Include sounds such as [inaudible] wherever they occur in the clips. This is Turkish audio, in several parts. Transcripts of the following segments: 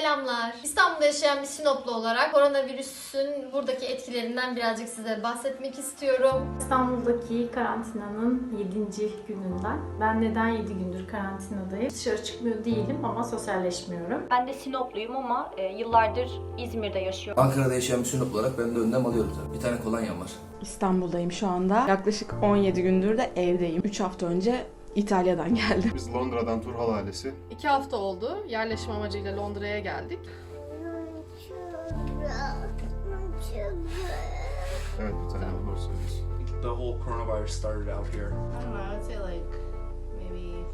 Selamlar. İstanbul'da yaşayan bir Sinoplu olarak koronavirüsün buradaki etkilerinden birazcık size bahsetmek istiyorum. İstanbul'daki karantinanın 7. gününden. Ben neden 7 gündür karantinadayım? Dışarı çıkmıyor değilim ama sosyalleşmiyorum. Ben de Sinopluyum ama e, yıllardır İzmir'de yaşıyorum. Ankara'da yaşayan bir Sinoplu olarak ben de önlem alıyorum tabii. Bir tane kolonyam var. İstanbul'dayım şu anda. Yaklaşık 17 gündür de evdeyim. 3 hafta önce İtalya'dan geldim. Biz Londra'dan Turhal ailesi. İki hafta oldu. Yerleşim amacıyla Londra'ya geldik. Evet bir tane doğru söylüyorsun. the whole coronavirus started out here. I don't know, I'd say like maybe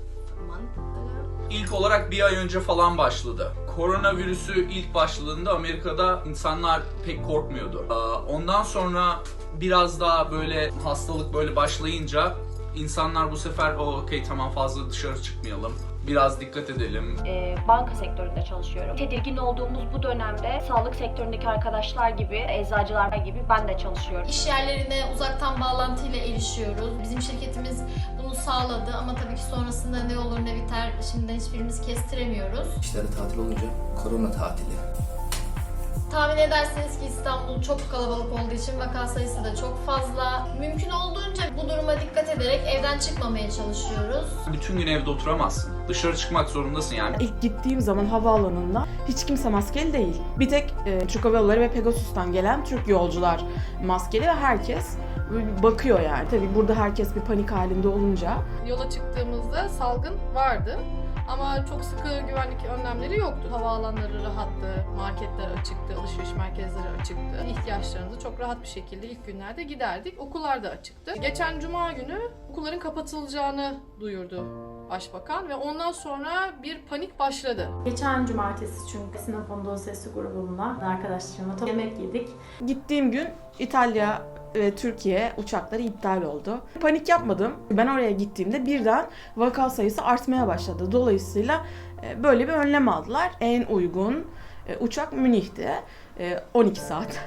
a month ago. İlk olarak bir ay önce falan başladı. Koronavirüsü ilk başladığında Amerika'da insanlar pek korkmuyordu. Ee, Ondan sonra biraz daha böyle hastalık böyle başlayınca insanlar bu sefer o okey tamam fazla dışarı çıkmayalım. Biraz dikkat edelim. E, banka sektöründe çalışıyorum. Tedirgin olduğumuz bu dönemde sağlık sektöründeki arkadaşlar gibi, eczacılar gibi ben de çalışıyorum. İş yerlerine uzaktan bağlantıyla erişiyoruz. Bizim şirketimiz bunu sağladı ama tabii ki sonrasında ne olur ne biter şimdiden hiçbirimiz kestiremiyoruz. İşleri tatil olunca korona tatili. Tahmin edersiniz ki İstanbul çok kalabalık olduğu için vaka sayısı da çok fazla. Mümkün olduğunca bu duruma dikkat ederek evden çıkmamaya çalışıyoruz. Bütün gün evde oturamazsın. Dışarı çıkmak zorundasın yani. İlk gittiğim zaman havaalanında hiç kimse maskeli değil. Bir tek e, Türk Hava Yolları ve Pegasus'tan gelen Türk yolcular maskeli ve herkes bakıyor yani. Tabii burada herkes bir panik halinde olunca Yola çıktığımızda salgın vardı. Ama çok sıkı güvenlik önlemleri yoktu. Havaalanları rahattı, marketler açıktı, alışveriş merkezleri açıktı. İhtiyaçlarımızı çok rahat bir şekilde ilk günlerde giderdik. Okullar da açıktı. Geçen cuma günü okulların kapatılacağını duyurdu Başbakan ve ondan sonra bir panik başladı. Geçen cumartesi çünkü Sinop Anadolu Sesi grubumla arkadaşlarımla yemek yedik. gittiğim gün İtalya ve Türkiye uçakları iptal oldu. Panik yapmadım. Ben oraya gittiğimde birden vaka sayısı artmaya başladı. Dolayısıyla e, böyle bir önlem aldılar. En uygun e, uçak Münih'ti. E, 12 saat.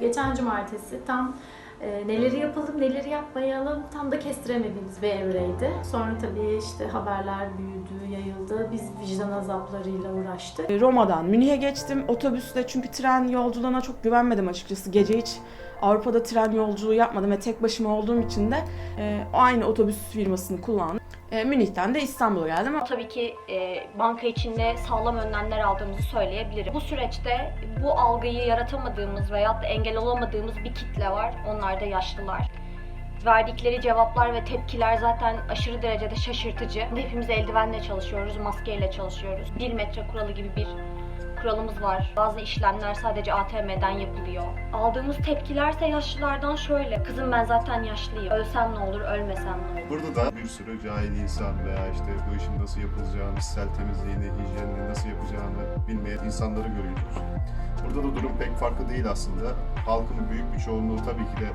Geçen cumartesi tam e, neleri yapalım, neleri yapmayalım tam da kestiremediğimiz bir evreydi. Sonra tabii işte haberler büyüdü, yayıldı. Biz vicdan azaplarıyla uğraştık. Roma'dan Münih'e geçtim otobüsle çünkü tren yolculuğuna çok güvenmedim açıkçası. Gece hiç Avrupa'da tren yolculuğu yapmadım ve tek başıma olduğum için de e, aynı otobüs firmasını kullandım. E, Münih'ten de İstanbul'a geldim. Tabii ki e, banka içinde sağlam önlemler aldığımızı söyleyebilirim. Bu süreçte bu algıyı yaratamadığımız veyahut da engel olamadığımız bir kitle var. Onlar da yaşlılar. Verdikleri cevaplar ve tepkiler zaten aşırı derecede şaşırtıcı. Hepimiz eldivenle çalışıyoruz, maskeyle çalışıyoruz. Bir metre kuralı gibi bir kuralımız var. Bazı işlemler sadece ATM'den yapılıyor. Aldığımız tepkilerse yaşlılardan şöyle. Kızım ben zaten yaşlıyım. Ölsem ne olur, ölmesem ne olur. Burada da bir sürü cahil insan veya işte bu işin nasıl yapılacağını, kişisel temizliğini, hijyenini nasıl yapacağını bilmeyen insanları görüyoruz. Burada da durum pek farklı değil aslında. Halkın büyük bir çoğunluğu tabii ki de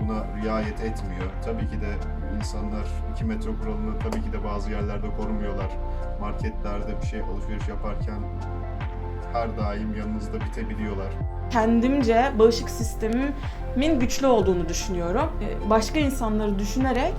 buna riayet etmiyor. Tabii ki de insanlar 2 metre kuralını tabii ki de bazı yerlerde korumuyorlar. Marketlerde bir şey alışveriş yaparken her daim yanınızda bitebiliyorlar. kendimce bağışıklık sistemimin güçlü olduğunu düşünüyorum. Ee, Başka insanları düşünerek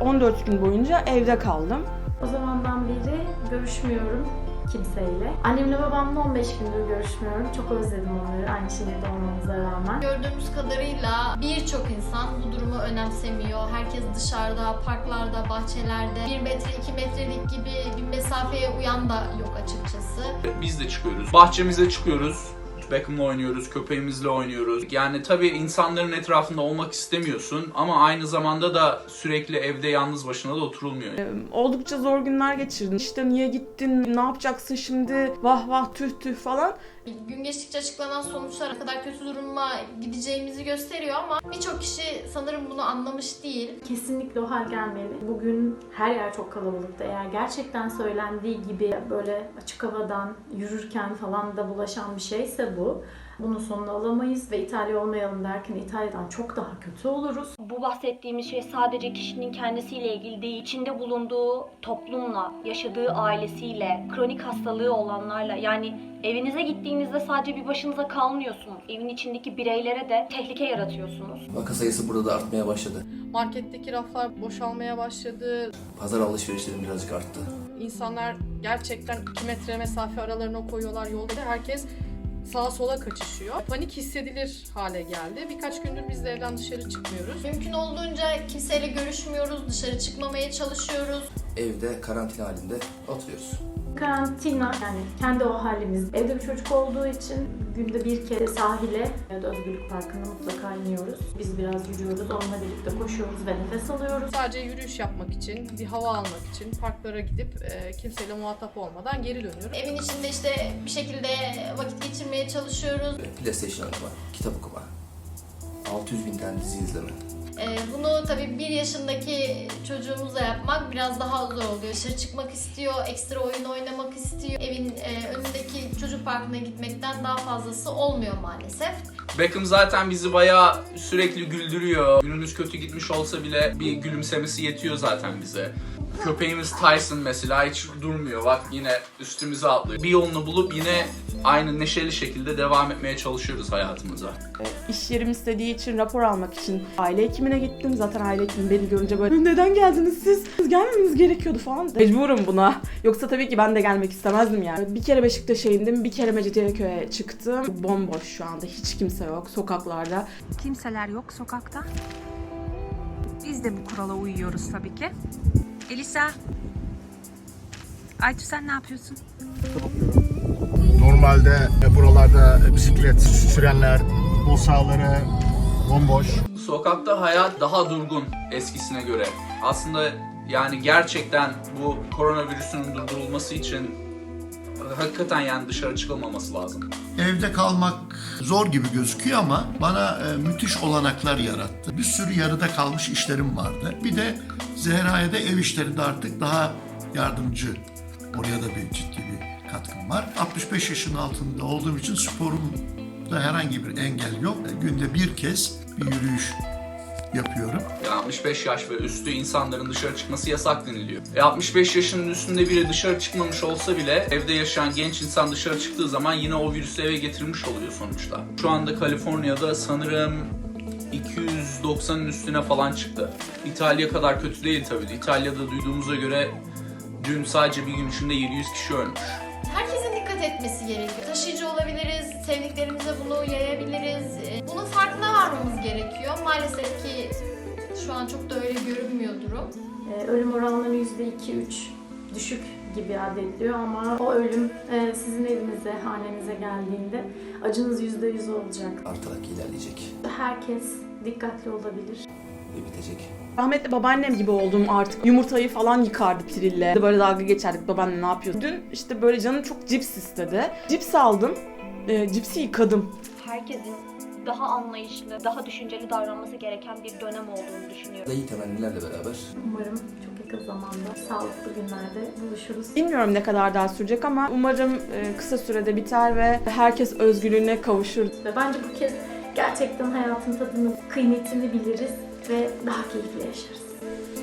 e, 14 gün boyunca evde kaldım. O zamandan beri görüşmüyorum kimseyle. Annemle babamla 15 gündür görüşmüyorum. Çok özledim onları aynı şehirde olmamıza rağmen. Gördüğümüz kadarıyla birçok insan bu durumu önemsemiyor. Herkes dışarıda, parklarda, bahçelerde 1 metre, 2 metrelik gibi bir mesafeye uyan da yok açıkçası. Biz de çıkıyoruz. Bahçemize çıkıyoruz. Beckham'la oynuyoruz, köpeğimizle oynuyoruz. Yani tabii insanların etrafında olmak istemiyorsun ama aynı zamanda da sürekli evde yalnız başına da oturulmuyor. Ee, Oldukça zor günler geçirdim. İşte niye gittin, ne yapacaksın şimdi, vah vah tüh tüh falan. Gün geçtikçe açıklanan sonuçlar ne kadar kötü duruma gideceğimizi gösteriyor ama birçok kişi sanırım bunu anlamış değil. Kesinlikle o hal gelmeli. Bugün her yer çok kalabalıktı. Eğer gerçekten söylendiği gibi böyle açık havadan yürürken falan da bulaşan bir şeyse bu. Bunun sonunu alamayız ve İtalya olmayalım derken İtalya'dan çok daha kötü oluruz. Bu bahsettiğimiz şey sadece kişinin kendisiyle ilgili değil, içinde bulunduğu toplumla, yaşadığı ailesiyle, kronik hastalığı olanlarla yani evinize gittiğinizde sadece bir başınıza kalmıyorsunuz. Evin içindeki bireylere de tehlike yaratıyorsunuz. Vaka sayısı burada da artmaya başladı. Marketteki raflar boşalmaya başladı. Pazar alışverişlerim birazcık arttı. İnsanlar gerçekten 2 metre mesafe aralarına koyuyorlar yolda ve herkes sağa sola kaçışıyor. Panik hissedilir hale geldi. Birkaç gündür biz de evden dışarı çıkmıyoruz. Mümkün olduğunca kimseyle görüşmüyoruz, dışarı çıkmaya çalışıyoruz. Evde karantina halinde oturuyoruz. Karantina yani kendi o halimiz. Evde bir çocuk olduğu için günde bir kere sahile ya da Özgürlük Parkı'na mutlaka iniyoruz. Biz biraz yürüyoruz, onunla birlikte koşuyoruz ve nefes alıyoruz. Sadece yürüyüş yapmak için, bir hava almak için parklara gidip e, kimseyle muhatap olmadan geri dönüyoruz. Evin içinde işte bir şekilde vakit geçirmeye çalışıyoruz. PlayStation oynama, kitap okuma, 600 bin tane dizi izleme. Ee, bunu tabii bir yaşındaki çocuğumuzla yapmak biraz daha zor oluyor. Dışarı çıkmak istiyor, ekstra oyun oynamak istiyor. Evin e, önündeki çocuk parkına gitmekten daha fazlası olmuyor maalesef. Beckham zaten bizi bayağı sürekli güldürüyor. Günümüz kötü gitmiş olsa bile bir gülümsemesi yetiyor zaten bize. Köpeğimiz Tyson mesela hiç durmuyor. Bak yine üstümüze atlıyor. Bir yolunu bulup yine aynı neşeli şekilde devam etmeye çalışıyoruz hayatımıza. E, İş yerim istediği için rapor almak için aile hekimine gittim. Zaten aile hekimi beni görünce böyle neden geldiniz siz? Siz gelmemeniz gerekiyordu falan. Mecburum buna. Yoksa tabii ki ben de gelmek istemezdim yani. Bir kere Beşiktaş'a indim, bir kere Mecidiyeköy'e çıktım. Bomboş şu anda. Hiç kimse yok sokaklarda. Kimseler yok sokakta. Biz de bu kurala uyuyoruz tabii ki. Elisa. Aytu sen ne yapıyorsun? Normalde buralarda bisiklet sürenler, bol sahaları bomboş. Sokakta hayat daha durgun eskisine göre. Aslında yani gerçekten bu koronavirüsünün durdurulması için hakikaten yani dışarı çıkılmaması lazım. Evde kalmak zor gibi gözüküyor ama bana e, müthiş olanaklar yarattı. Bir sürü yarıda kalmış işlerim vardı. Bir de Zehra'ya da ev işlerinde artık daha yardımcı. Oraya da bir ciddi bir katkım var. 65 yaşın altında olduğum için sporumda herhangi bir engel yok. E, Günde bir kez bir yürüyüş yapıyorum. Yani 65 yaş ve üstü insanların dışarı çıkması yasak deniliyor. E 65 yaşının üstünde biri dışarı çıkmamış olsa bile evde yaşayan genç insan dışarı çıktığı zaman yine o virüsü eve getirmiş oluyor sonuçta. Şu anda Kaliforniya'da sanırım 290'ın üstüne falan çıktı. İtalya kadar kötü değil tabii. İtalya'da duyduğumuza göre dün sadece bir gün içinde 700 kişi ölmüş. Herkesin dikkat etmesi gerekiyor. Taşıyıcı olabiliriz, sevdiklerimize bunu yayabiliriz. Ee, Bunun farkına varmamız gerekiyor. Maalesef ki şu an çok da öyle görünmüyor durum. Ee, ölüm oranları %2-3 düşük gibi addediliyor ama o ölüm e, sizin evinize, hanenize geldiğinde acınız %100 olacak. Artarak ilerleyecek Herkes dikkatli olabilir. ve bitecek. Rahmetli babaannem gibi oldum artık. Yumurtayı falan yıkardı pirille. Böyle dalga geçerdik babaanne ne yapıyorsun? Dün işte böyle canım çok cips istedi. Cips aldım. E, cipsi yıkadım. Herkesin daha anlayışlı, daha düşünceli davranması gereken bir dönem olduğunu düşünüyorum. İyi temennilerle beraber Umarım çok yakın zamanda sağlıklı günlerde buluşuruz. Bilmiyorum ne kadar daha sürecek ama umarım e, kısa sürede biter ve herkes özgürlüğüne kavuşur. Ve bence bu kez gerçekten hayatın tadını, kıymetini biliriz ve daha keyifli yaşarız.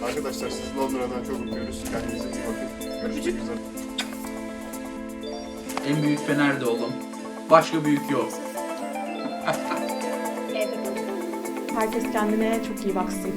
Arkadaşlar siz Londra'dan çok öpüyoruz. Kendinize iyi bakın. Görüşmek üzere. En büyük Fener'de oğlum. Başka büyük yok. [laughs] Herkes kendine çok iyi baksın.